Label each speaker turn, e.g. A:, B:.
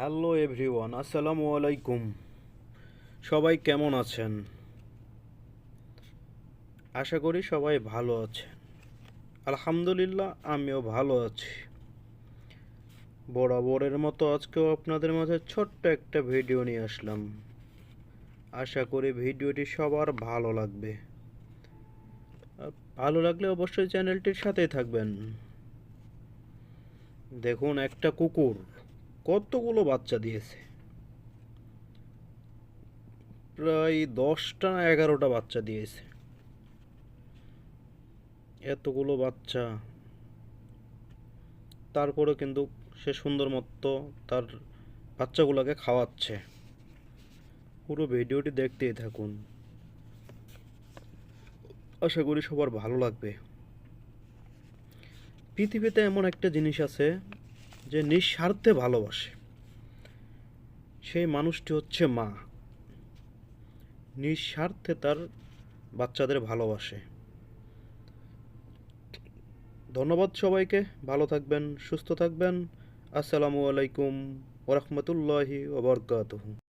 A: Hello everyone, আসসালামু আলাইকুম। সবাই কেমন আছেন? আশা করি সবাই ভালো আছেন। আলহামদুলিল্লাহ, আমিও ভালো আছি। বরাবরের মতো আজকেও আপনাদের মাঝে ছোট্ট একটা ভিডিও নিয়ে আসলাম। আশা করি ভিডিওটি সবার ভালো লাগবে। ভালো লাগলে অবশ্যই চ্যানেলটির সাথেই থাকবেন। দেখুন একটা কুকুর। কতগুলো বাচ্চা দিয়েছে? প্রায় দশটা না এগারোটা বাচ্চা দিয়েছে। এতগুলো বাচ্চা। তারপরে কিন্তু সে সুন্দর মতো তার বাচ্চাগুলোকে খাওয়াচ্ছে। পুরো ভিডিওটি দেখতেই থাকুন। আশা করি সবার ভালো লাগবে। পৃথিবীতে এমন একটা জিনিস আছে যে নিঃস্বার্থে ভালোবাসে। সেই মানুষটি হচ্ছে মা। নিঃস্বার্থে তার বাচ্চাদের ভালোবাসে। ধন্যবাদ সবাইকে, ভালো থাকবেন, সুস্থ থাকবেন। আসসালামু আলাইকুম ওরহমতুল্লাহি ওবরকাতহু